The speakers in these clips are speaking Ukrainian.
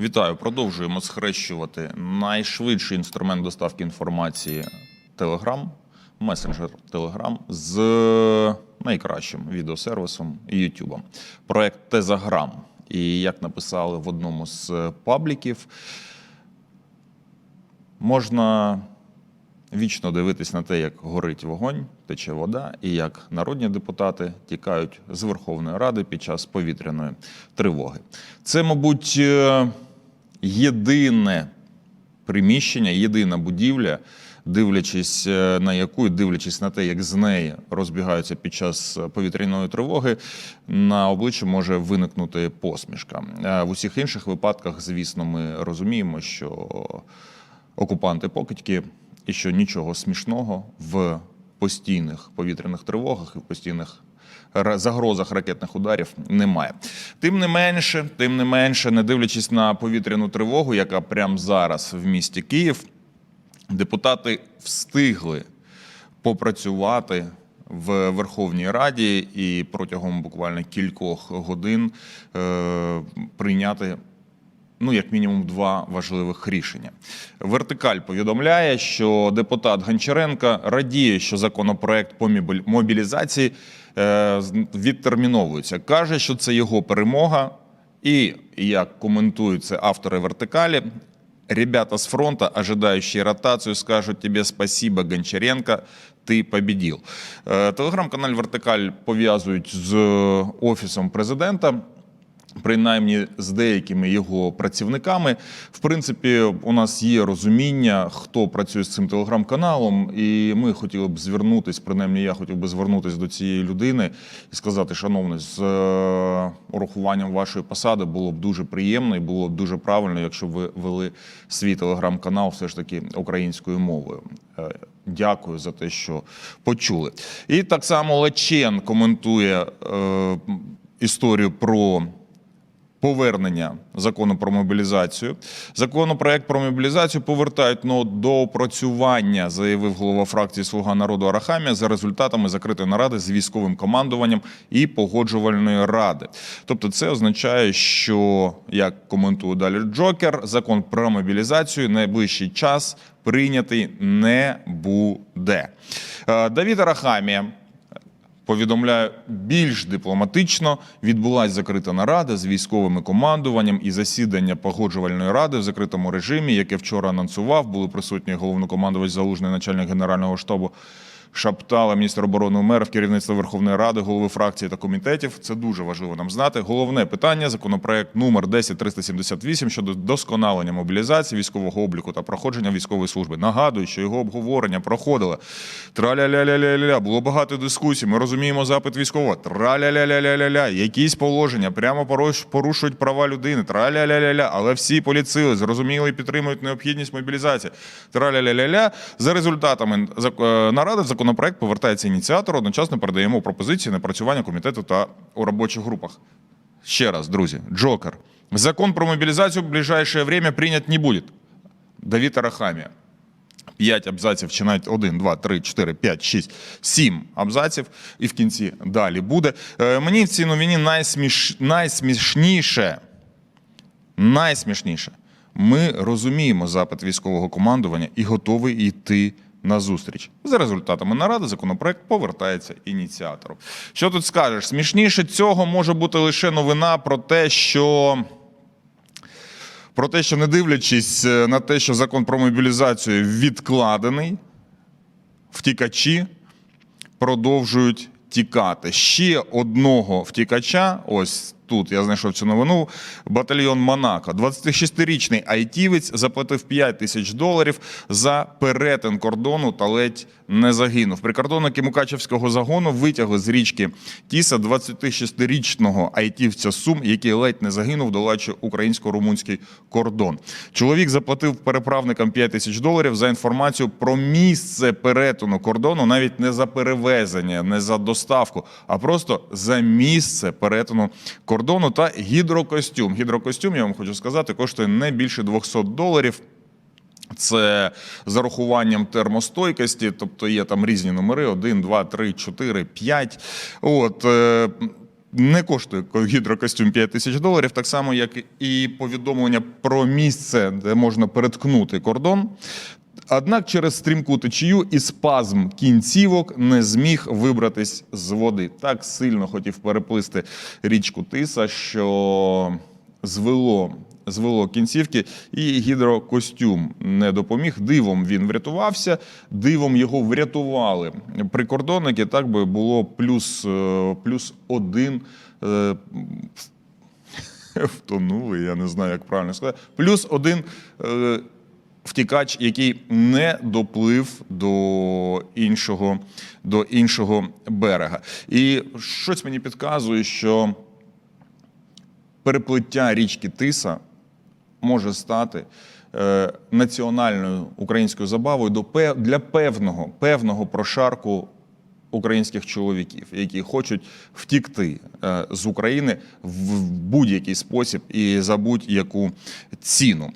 Вітаю, продовжуємо схрещувати найшвидший інструмент доставки інформації Telegram, месенджер Telegram з найкращим відеосервісом YouTube. Проект Тезаграм. І як написали в одному з пабліків, можна вічно дивитись на те, як горить вогонь, тече вода, і як народні депутати тікають з Верховної Ради під час повітряної тривоги. Це, мабуть, е, єдине приміщення, єдина будівля, дивлячись е, на яку, дивлячись на те, як з неї розбігаються під час повітряної тривоги, на обличчі може виникнути посмішка. Е, В усіх інших випадках, звісно, ми розуміємо, що окупанти покидьки, і що нічого смішного в постійних повітряних тривогах і в постійних загрозах ракетних ударів немає. Тим не менше, тим не менше, не дивлячись на повітряну тривогу, яка прямо зараз в місті Київ, депутати встигли попрацювати в Верховній Раді і протягом буквально кількох годин е, прийняти. Ну, як мінімум, два важливих рішення. Вертикаль повідомляє, що депутат Гончаренко радіє, що законопроект по мобілізації відтерміновується. Каже, що це його перемога. І як коментують це автори вертикалі, ребята з фронту, ожидаючи ротацію, скажуть тобі спасибо, Гончаренко, ти побідів. Е, Телеграм-канал Вертикаль пов'язують з офісом президента принаймні з деякими його працівниками. В принципі, у нас є розуміння, хто працює з цим телеграм-каналом, і ми хотіли б звернутися, принаймні я хотів би звернутися до цієї людини і сказати, шановний, з е, урахуванням вашої посади було б дуже приємно і було б дуже правильно, якщо б ви вели свій телеграм-канал все ж таки українською мовою. Е, Дякую за те, що почули. І так само Лечен коментує е, історію про повернення закону про мобілізацію. Законопроект про мобілізацію повертають но до опрацювання, заявив голова фракції Слуга народу Арахамія за результатами закритої наради з військовим командуванням і погоджувальної ради. Тобто, це означає, що як коментує далі Джокер, закон про мобілізацію найближчий час прийнятий не буде. Е, Давід Арахамія повідомляю більш дипломатично. Відбулася закрита нарада з військовими командуванням і засідання погоджувальної ради в закритому режимі, яке вчора анонсував. Були присутні головнокомандувач залужний начальник генерального штабу. Шаптала міністр оборони Умеров, керівництво Верховної Ради, голови фракції та комітетів. Це дуже важливо нам знати. Головне питання законопроект номер 10378 щодо досконалення мобілізації, військового обліку та проходження військової служби. Нагадую, що його обговорення проходило. Траля-ля-ля-ля-ля. Було багато дискусій. Ми розуміємо запит військового. Траля-ля-ля-ля-ля. Якісь положення прямо поруш- порушують права людини. Траля-ля-ля-ля. Але всі поліцили зрозуміли і підтримують необхідність мобілізації. Траля-ля-ля-ля. За результатами е, наради в законопроект повертається ініціатор. Одночасно передаємо пропозиції напрацювання комітету та у робочих групах. Ще раз, друзі, Джокер. Закон про мобілізацію в ближайшее время принят не будет. Давид Арахамія. П'ять абзаців, чи навіть один, два, три, чотири, п'ять, шість, сім абзаців, і в кінці далі буде. Е, мені в цій новині найсміш... найсмішніше, найсмішніше. Ми розуміємо запит військового командування і готові йти на зустріч. За результатами наради законопроект повертається ініціатору. Що тут скажеш? Смішніше цього може бути лише новина про те, що. Про те, що не дивлячись е, на те, що закон про мобілізацію відкладений, втікачі продовжують тікати. Ще одного втікача, ось тут я знайшов цю новину. Батальйон Монако. 26-річний айтівець заплатив 5 тисяч доларів за перетин кордону та ледь не загинув. Прикордонники Мукачевського загону витягли з річки Тіса 26-річного айтівця Сум, який ледь не загинув, долаючи українсько-румунський кордон. Чоловік заплатив переправникам 5 тисяч доларів за інформацію про місце перетину кордону, навіть не за перевезення, не за доставку, а просто за місце перетину кордону та гідрокостюм. Гідрокостюм, я вам хочу сказати, коштує не більше 200 доларів. Це з урахуванням термостойкості, тобто є там різні номери: 1, 2, 3, 4, 5. От, е, не коштує гідрокостюм 5 тисяч доларів, так само, як і повідомлення про місце, де можна переткнути кордон. Однак через стрімку течію і спазм кінцівок не зміг вибратись з води. Так сильно хотів переплисти річку Тиса, що звело, звело кінцівки, і гідрокостюм не допоміг. Дивом він врятувався, дивом його врятували прикордонники. Так би було плюс, е, плюс один. е, Втонули, я не знаю, як правильно сказати. Плюс один е, втікач, який не доплив до іншого, до іншого берега. І щось мені підказує, що переплиття річки Тиса може стати е, національною українською забавою до для певного, певного прошарку українських чоловіків, які хочуть втікти е, з України в будь-який спосіб і за будь-яку ціну.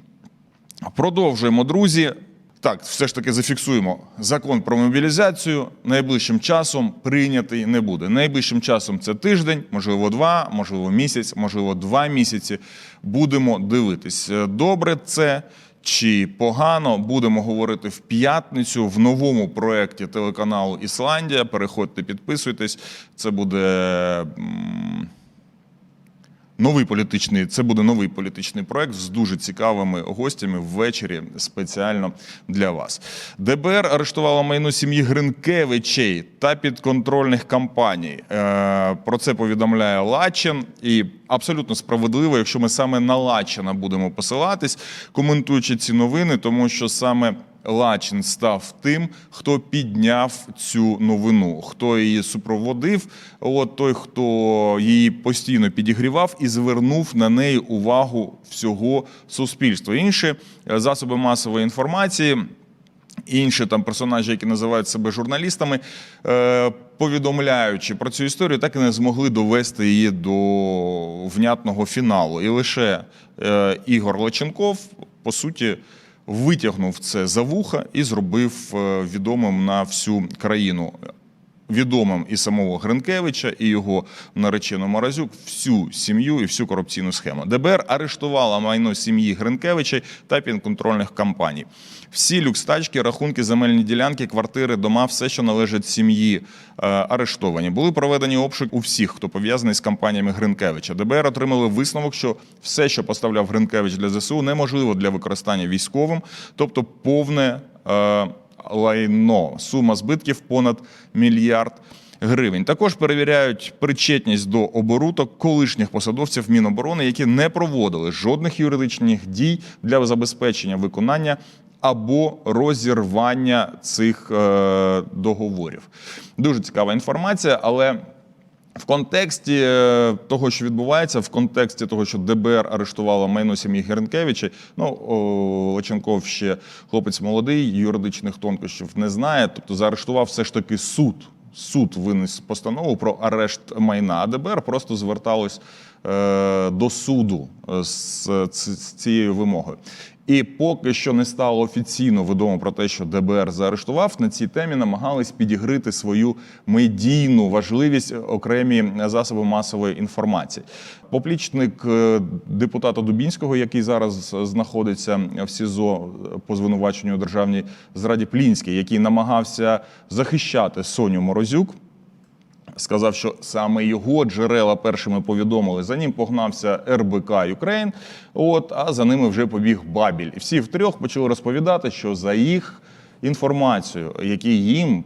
Продовжуємо, друзі. Так, все ж таки зафіксуємо. Закон про мобілізацію найближчим часом прийнятий не буде. Найближчим часом це тиждень, можливо, два, можливо, місяць, можливо, два місяці. Будемо дивитись, е, добре це чи погано. Будемо говорити в п'ятницю в новому проєкті телеканалу Ісландія. Переходьте, підписуйтесь. Це буде. Новий політичний це буде новий політичний проект з дуже цікавими гостями ввечері спеціально для вас. ДБР арештувало майно сім'ї Гринкевичей та підконтрольних компаній. Е, Про це повідомляє Лачин, і абсолютно справедливо, якщо ми саме на Лачина будемо посилатись, коментуючи ці новини, тому що саме. Лачин став тим, хто підняв цю новину, хто її супроводив, от той, хто її постійно підігрівав і звернув на неї увагу всього суспільства. Інші е, засоби масової інформації. Інші там персонажі, які називають себе журналістами, е, повідомляючи про цю історію, так і не змогли довести її до внятного фіналу. І лише е, Ігор Лаченков, по суті, витягнув це за вуха і зробив е, відомим на всю країну. Відомим і самого Гринкевича, і його наречену Маразюк, всю сім'ю і всю корупційну схему. ДБР арештувала майно сім'ї Гринкевича та підконтрольних компаній. Всі люкстачки, рахунки, земельні ділянки, квартири, дома, все, що належить сім'ї, е, арештовані. Були проведені обшук у всіх, хто пов'язаний з компаніями Гринкевича. ДБР отримали висновок, що все, що поставляв Гринкевич для ЗСУ, неможливо для використання військовим, тобто повне. Лайно. Сума збитків понад мільярд гривень. Також перевіряють причетність до оборудок колишніх посадовців Міноборони, які не проводили жодних юридичних дій для забезпечення виконання. Або розірвання цих е, договорів. Дуже цікава інформація, але в контексті е, того, що відбувається, в контексті того, що ДБР арештувало майно сім'ї Геренкевича, ну о, ще хлопець молодий, юридичних тонкощів не знає. Тобто заарештував все ж таки суд. Суд виніс постанову про арешт майна, а ДБР просто зверталось до суду з, з, з цією вимогою. І поки що не стало офіційно відомо про те, що ДБР заарештував, на цій темі намагались підігрити свою медійну важливість окремі засоби масової інформації. Поплічник е, депутата Дубінського, який зараз знаходиться в СІЗО по звинуваченню у державній зраді Плінський, який намагався захищати Соню Морозюк. Сказав, що саме його джерела першими повідомили. За ним погнався РБК Юкрейн, от а за ними вже побіг Бабіль. І всі втрьох почали розповідати, що за їх інформацією, які їм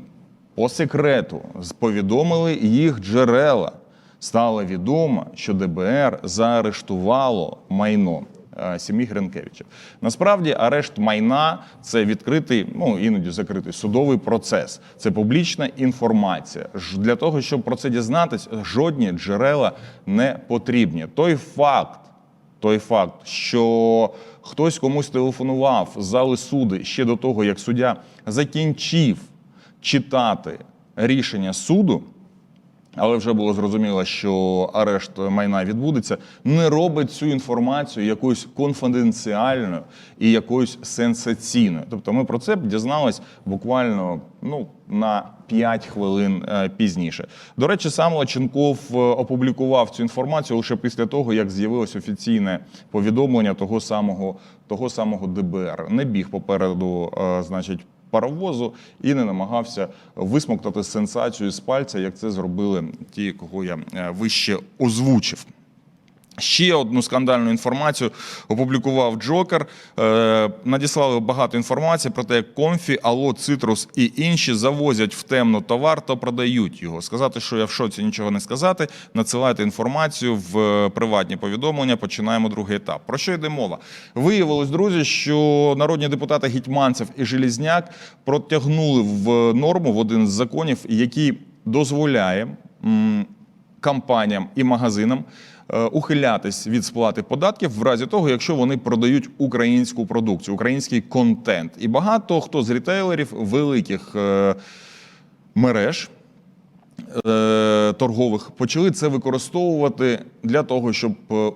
по секрету повідомили їх джерела, стало відомо, що ДБР заарештувало майно сім'ї Гринкевича. Насправді, арешт майна це відкритий, ну іноді закритий судовий процес. Це публічна інформація. Для того, щоб про це дізнатись, жодні джерела не потрібні. Той факт, той факт, що хтось комусь телефонував з зали суди ще до того, як суддя закінчив читати рішення суду. Але вже було зрозуміло, що арешт майна відбудеться, не робить цю інформацію якоюсь конфіденціальною і якоюсь сенсаційною. Тобто ми про це дізнались буквально ну, на 5 хвилин е, пізніше. До речі, сам Лаченков е, опублікував цю інформацію лише після того, як з'явилось офіційне повідомлення того самого, того самого ДБР. Не біг попереду, е, значить паровозу і не намагався висмоктати сенсацію з пальця, як це зробили ті, кого я е, вище озвучив. Ще одну скандальну інформацію опублікував Джокер. Е, надіслали багато інформації про те, як Комфі, Ало, Цитрус і інші завозять в темну товар та продають його. Сказати, що я в шоці нічого не сказати. Надсилайте інформацію в е, приватні повідомлення. Починаємо другий етап. Про що йде мова? Виявилось, друзі, що народні депутати Гетьманцев і Желізняк протягнули в норму в один з законів, який дозволяє. компаніям і магазинам е, ухилятись від сплати податків в разі того, якщо вони продають українську продукцію, український контент. І багато хто з рітейлерів великих е, мереж. е, Торгових почали це використовувати для того, щоб е,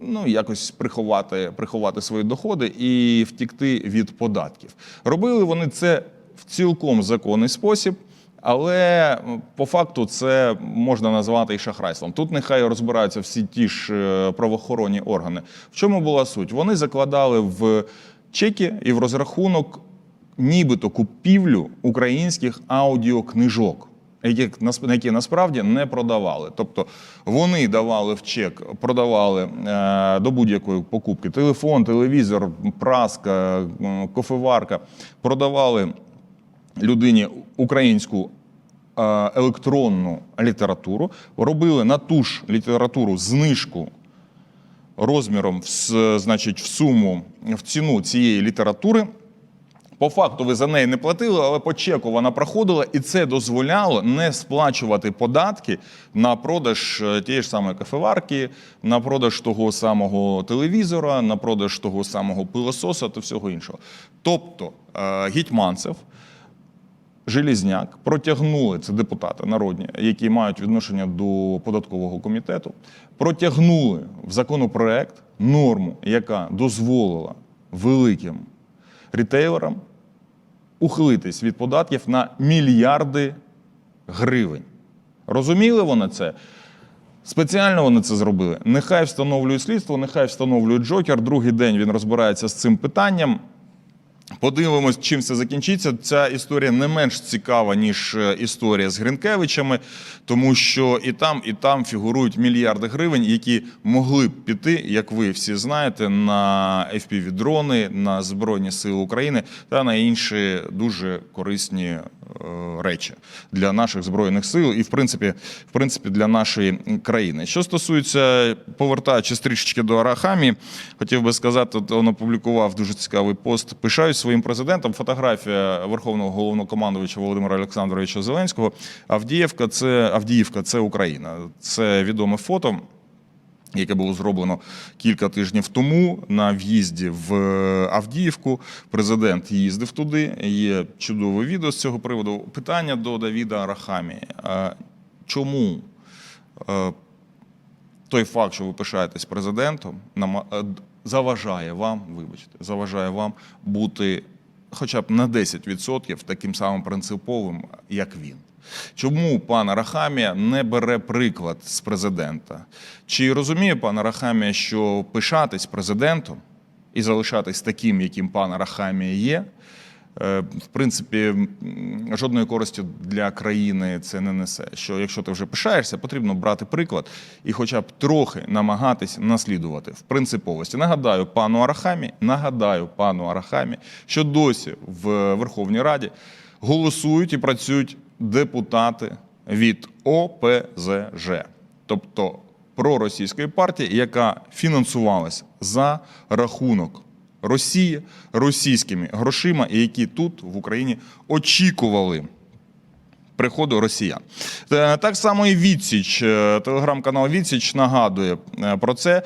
ну якось приховати, приховати свої доходи і втікти від податків. Робили вони це в цілком законний спосіб. Але по факту це можна назвати і шахрайством. Тут нехай розбираються всі ті ж е, правоохоронні органи. В чому була суть? Вони закладали в чеки і в розрахунок нібито купівлю українських аудіокнижок. Які, які насправді не продавали. Тобто вони давали в чек, продавали е, до будь-якої покупки телефон, телевізор, праска, кофеварка, продавали людині українську електронну літературу, робили на ту ж літературу знижку розміром в, значить, в суму, в ціну цієї літератури. По факту ви за неї не платили, але по чеку вона проходила, і це дозволяло не сплачувати податки на продаж е, тієї ж самої кафеварки, на продаж того самого телевізора, на продаж того самого пилососа та всього іншого. Тобто е, Гетьманцев, Желізняк протягнули це депутати народні, які мають відношення до податкового комітету, протягнули в законопроект норму, яка дозволила великим рітейлерам ухилитись від податків на мільярди гривень. Розуміли вони це? Спеціально вони це зробили. Нехай встановлює слідство, нехай встановлює Джокер. Другий день він розбирається з цим питанням. Подивимось, чим це закінчиться. Ця історія не менш цікава, ніж е, історія з Гринкевичами, тому що і там, і там фігурують мільярди гривень, які могли б піти, як ви всі знаєте, на FPV-дрони, на Збройні Сили України та на інші дуже корисні речі для наших збройних сил і, в принципі, в принципі, для нашої країни. Що стосується, повертаючись трішечки до Арахамі, хотів би сказати, він опублікував дуже цікавий пост. Пишаюсь своїм президентом. Фотографія Верховного головнокомандувача Володимира Олександровича Зеленського. Авдіївка це Авдіївка, це Україна. Це відоме фото. Яке було зроблено кілька тижнів тому на в'їзді в Авдіївку. Президент їздив туди. Є чудове відео з цього приводу. Питання до Давіда Арахамі. Е, Чому е, той факт, що ви пишаєтесь президентом, е, заважає вам, вибачте, заважає вам бути хоча б на 10% таким самим принциповим, як він. Чому пан Рахамія не бере приклад з президента? Чи розуміє пан Рахамія, що пишатись президентом і залишатись таким, яким пан Рахамія є, в принципі, жодної користі для країни це не несе. Що якщо ти вже пишаєшся, потрібно брати приклад і, хоча б трохи намагатись наслідувати в принциповості. Нагадаю пану Арахамі, нагадаю пану Арахамі, що досі в Верховній Раді голосують і працюють депутати від ОПЗЖ, тобто проросійської партії, яка фінансувалась за рахунок Росії російськими грошима, і які тут в Україні очікували приходу росіян. Е, Так само і Відсіч, е, телеграм-канал Відсіч нагадує е, про це,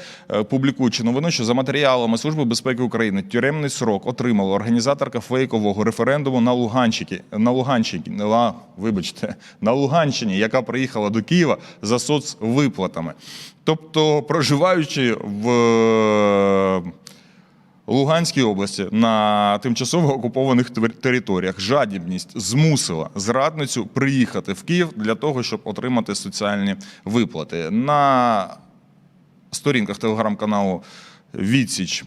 публікуючи новину, що за матеріалами Служби безпеки України тюремний срок отримала організаторка фейкового референдуму на Луганщині, на Луганщині, на, вибачте, на Луганщині, яка приїхала до Києва за соцвиплатами. Тобто, проживаючи в Луганській області на тимчасово окупованих територіях жадібність змусила зрадницю приїхати в Київ для того, щоб отримати соціальні виплати. На сторінках телеграм-каналу Відсіч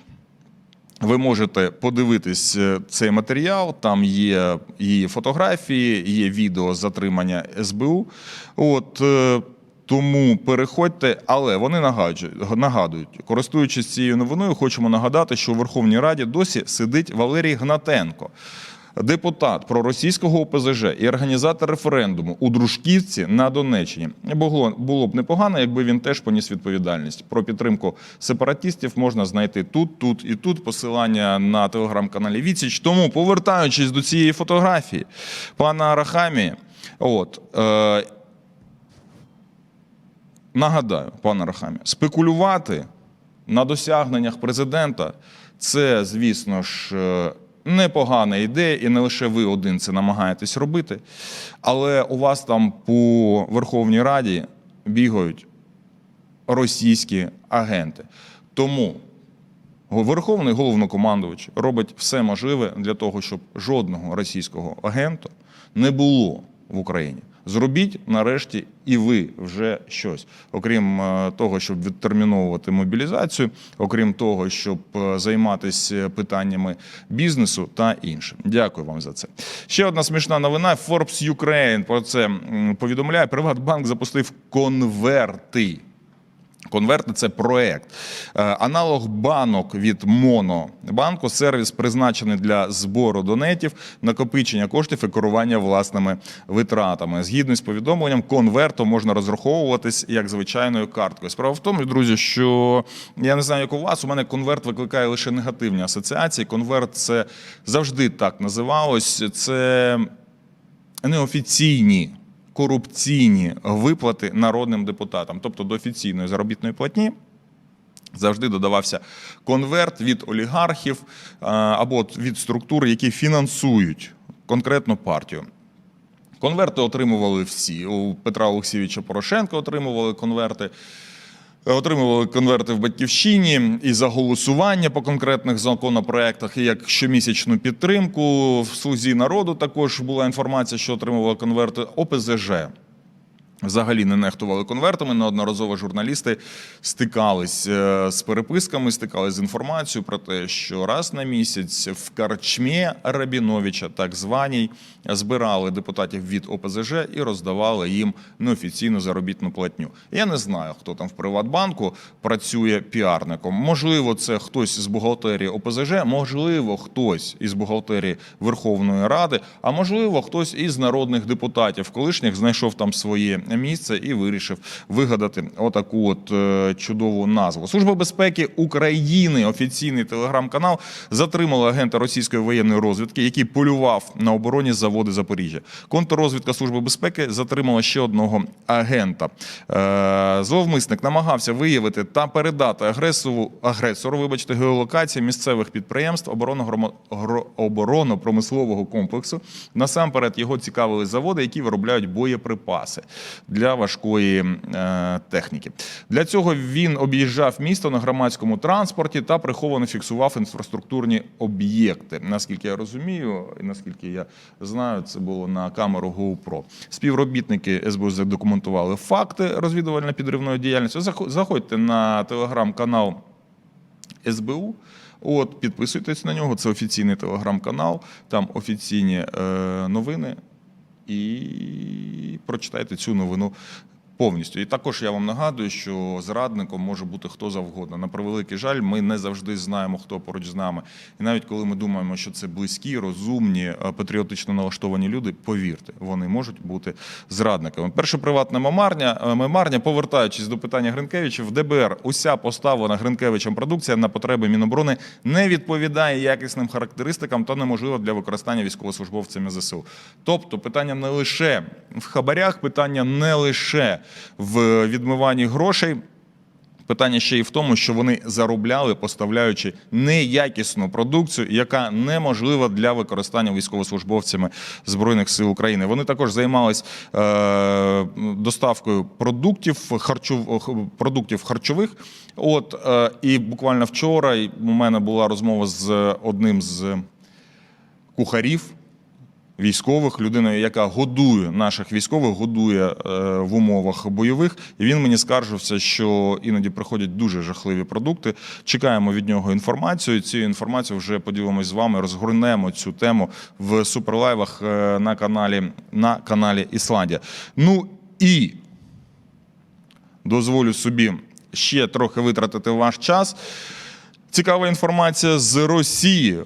ви можете подивитись е, цей матеріал. Там є її фотографії, є відео затримання СБУ. От е, тому переходьте, але вони нагадують, користуючись цією новиною, хочемо нагадати, що у Верховній Раді досі сидить Валерій Гнатенко. Депутат проросійського ОПЗЖ і організатор референдуму у Дружківці на Донеччині було, б непогано, якби він теж поніс відповідальність. Про підтримку сепаратистів можна знайти тут, тут і тут. Посилання на телеграм-каналі Віціч. Тому, повертаючись до цієї фотографії, пана Арахамі, от. Е, Нагадаю, пане Рахамі, спекулювати на досягненнях президента це, звісно ж, е, непогана ідея, і не лише ви один це намагаєтесь робити. Але у вас там по Верховній Раді бігають російські агенти. Тому Верховний головнокомандувач робить все можливе для того, щоб жодного російського агента не було в Україні. Зробіть нарешті і ви вже щось, окрім е, того, щоб відтерміновувати мобілізацію, окрім того, щоб е, займатися питаннями бізнесу та іншим. Дякую вам за це. Ще одна смішна новина. Forbes Ukraine про це повідомляє. Приватбанк запустив конверти. Конверти це проект. Е, Аналог банок від Монобанку. Сервіс призначений для збору донетів, накопичення коштів і керування власними витратами. Згідно з повідомленням, конвертом можна розраховуватись як звичайною карткою. Справа в тому, друзі, що я не знаю, як у вас. У мене конверт викликає лише негативні асоціації. Конверт це завжди так називалось. Це неофіційні корупційні виплати народним депутатам, тобто до офіційної заробітної платні. Завжди додавався конверт від олігархів або від структур, які фінансують конкретну партію. Конверти отримували всі. У Петра Олексійовича Порошенка отримували конверти. Отримували конверти в батьківщині і за голосування по конкретних законопроектах, і як щомісячну підтримку в слузі народу. Також була інформація, що отримували конверти ОПЗЖ. Взагалі не нехтували конвертами. Неодноразово журналісти стикались е, з переписками, стикались з інформацією про те, що раз на місяць в карчмі Рабіновича, так званій, збирали депутатів від ОПЗЖ і роздавали їм неофіційну заробітну платню. Я не знаю, хто там в Приватбанку працює піарником. Можливо, це хтось з бухгалтерії ОПЗЖ, можливо, хтось із бухгалтерії Верховної Ради, а можливо, хтось із народних депутатів колишніх знайшов там своє місце і вирішив вигадати отаку от е, чудову назву. Служба безпеки України, офіційний телеграм-канал, затримала агента російської воєнної розвідки, який полював на обороні заводи Запоріжжя. Контррозвідка Служби безпеки затримала ще одного агента. Е, Зловмисник намагався виявити та передати агресору, агресору вибачте, геолокації місцевих підприємств оборонно-промислового комплексу. Насамперед його цікавили заводи, які виробляють боєприпаси для важкої е, техніки. Для цього він об'їжджав місто на громадському транспорті та приховано фіксував інфраструктурні об'єкти. Наскільки я розумію, і наскільки я знаю, це було на камеру GoPro. Співробітники СБУ задокументували факти розвідувально-підривної діяльності. Заходьте на телеграм-канал СБУ. От, підписуйтесь на нього. Це офіційний телеграм-канал, там офіційні е, новини. І прочитайте цю новину Повністю. І також я вам нагадую, що зрадником може бути хто завгодно. На превеликий жаль, ми не завжди знаємо, хто поруч з нами. І навіть коли ми думаємо, що це близькі, розумні, е, патріотично налаштовані люди, повірте, вони можуть бути зрадниками. Перша приватна мемарня, е, мемарня, повертаючись до питання Гринкевича, в ДБР уся поставлена Гринкевичем продукція на потреби Міноборони не відповідає якісним характеристикам та неможлива для використання військовослужбовцями ЗСУ. Тобто питання не лише в хабарях, питання не лише в відмиванні грошей. Питання ще й в тому, що вони заробляли, поставляючи неякісну продукцію, яка неможлива для використання військовослужбовцями збройних сил України. Вони також займались е, доставкою продуктів харчов, продуктів харчових. От е, і буквально вчора у мене була розмова з одним з кухарів військових, людиною, яка годує наших військових, годує е, в умовах бойових. І він мені скаржився, що іноді приходять дуже жахливі продукти. Чекаємо від нього інформацію. Цю інформацію вже поділимось з вами. Розгорнемо цю тему в суперлайвах е, на каналі на каналі Ісландія. Ну і дозволю собі ще трохи витратити ваш час. Цікава інформація з Росії.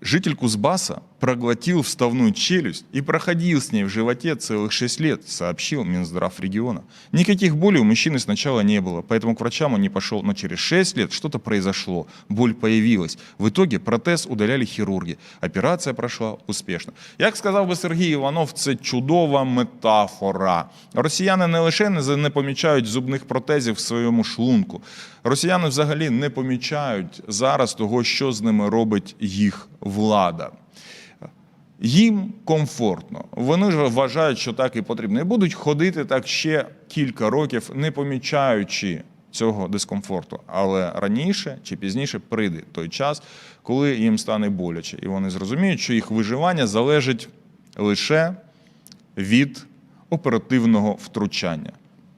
Житель Кузбасса проглотил вставную челюсть и проходил с ней в животе целых 6 лет, сообщил Минздрав региона. Никаких болей у мужчины сначала не было, поэтому к врачам он не пошел. Но через 6 лет что-то произошло, боль появилась. В итоге протез удаляли хирурги. Операция прошла успішно. Як сказав би Сергій Іванов, це чудова метафора. Росіяни не лише не не помічають зубних протезів в своєму шлунку. Росіяни взагалі не помічають зараз того, що з ними робить їх влада. Їм комфортно. Вони ж вважають, що так і потрібно. І будуть ходити так ще кілька років, не помічаючи цього дискомфорту. Але раніше чи пізніше прийде той час, коли їм стане боляче, і вони зрозуміють, що їх виживання залежить лише від оперативного втручання.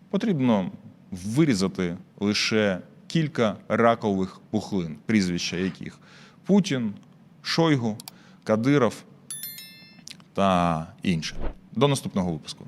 Потрібно вирізати лише кілька ракових пухлин, прізвища яких Путін, Шойгу, Кадиров та інші. До наступного випуску.